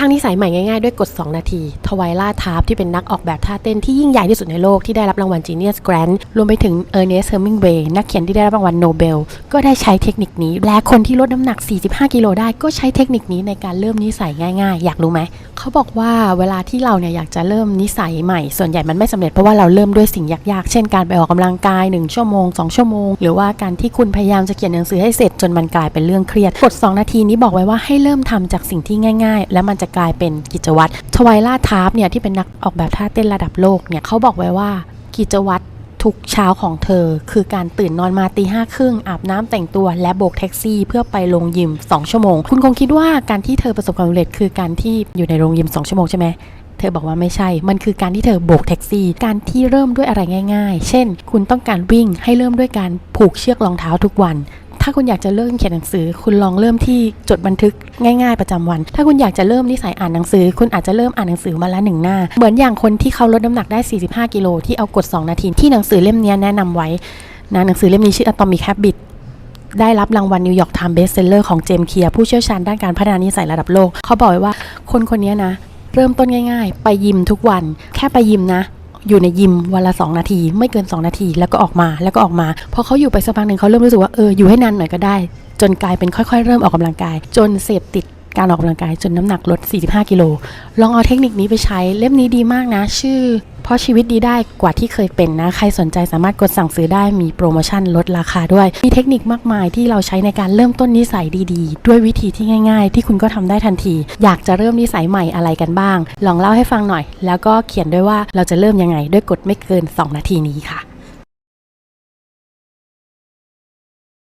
ร้างนิสัยใหม่ง่ายๆ ด้วยกฎ 2 นาทีทวายล่าทาร์ฟที่เป็นนักออกแบบท่าเต้นที่ยิ่งใหญ่ที่สุดในโลกที่ได้รับรางวัล Genius Grant รวมไปถึงเออร์เนสเฮอร์มิงเวย์นักเขียนที่ได้รับรางวัลโนเบล ก็ได้ใช้เทคนิคนี้ และคนที่ลดน้ำหนัก 45 กิโลได้ก็ใช้เทคนิคนี้ในการเริ่มนิสัยง่ายๆ อยากรู้ไหม เขาบอกว่าเวลาที่เราเนี่ยอยากจะเริ่มนิสัยใหม่ ส่วนใหญ่มันไม่สำเร็จเพราะว่าเราเริ่มด้วยสิ่งยากๆ เช่นการไปออกกำลังกาย 1 ชั่วโมง 2 ชั่วโมง หรือว่าการที่คุณพยายามจะเขียนหนังสือให้เสร็จจนมันกลายเป็นเรื่องเครียดกฎ2นาทีนี้บอกไว้ว่าให้เริ่มทำจากสิ่งที่ง่าย ๆ แล้วมันจะกลายเป็นกิจวัตรทวายล่าทาร์ฟเนี่ยที่เป็นนักออกแบบท่าเต้นระดับโลกเนี่ยเขาบอกไว้ว่ากิจวัตรทุกเช้าของเธอ คือการตื่นนอนมาตีห้าครึ่งอาบน้ำแต่งตัวและโบกแท็กซี่ เพื่อไปลงยิม 2 ชั่วโมง คุณคงคิดว่าการที่เธอประสบความสำเร็จคือการที่อยู่ในโรงยิม 2 ชั่วโมงใช่ไหมเธอบอกว่าไม่ใช่ มันคือการที่เธอโบกแท็กซี่ การที่เริ่มด้วยอะไรง่าย ๆ เช่น คุณต้องการวิ่งให้เริ่มด้วยการผูกเชือกรองเท้าทุกวัน ถ้าคุณอยากจะเริ่มเขียนหนังสือ คุณลองเริ่มที่จดบันทึกง่าย ๆ ประจำวัน ถ้าคุณอยากจะเริ่มนิสัยอ่านหนังสือ คุณอาจจะเริ่มอ่านหนังสือมาละหนึ่งหน้า เหมือนอย่างคนที่เขาลดน้ำหนักได้ 45 กิโลที่เอากฎ2นาที ที่หนังสือเล่มนี้แนะนำไว้นะหนังสือเล่มนี้ชื่อ Atomic Habit ได้รับรางวัลนิวยอร์กไทม์เบสเซลเลอร์ของเจมส์เคียร์ผู้เชี่ยวชาญด้านการพัฒนานิสัยระดับโลก เขาบอกไว้ว่าคนคนนี้นะ เริ่มต้นง่าย ๆ ไปยิมทุกวัน แค่ไปยิมนะ อยู่ในยิมวันละ2นาที ไม่เกิน 2 นาทีแล้วก็ออกมาแล้วก็ออกมาพอเขาอยู่ไปสักพักหนึ่งเขาเริ่มรู้สึกว่าเอออยู่ให้นานหน่อยก็ได้ จนกลายเป็นค่อยๆ เริ่มออกกำลังกาย จนเสพติดการออกกำลังกายจนน้ำหนักลด 45 กิโล ลองเอาเทคนิคนี้ไปใช้ เล่มนี้ดีมากนะ ชื่อ ราะชีวิตดีได้กว่าที่เคยเป็นนะ ใครสนใจสามารถกดสั่งซื้อได้มีโปรโมชั่นลดราคาด้วย มีเทคนิคมากมายที่เราใช้ในการเริ่มต้นนิสัยดีๆ ด้วยวิธีที่ง่าย ๆ ที่คุณก็ทำได้ทันที อยากจะเริ่มนิสัยใหม่อะไรกันบ้าง ลองเล่าให้ฟังหน่อย แล้วก็เขียนด้วยว่าเราจะเริ่มยังไงด้วยกดไม่เกิน 2 นาทีนี้ค่ะ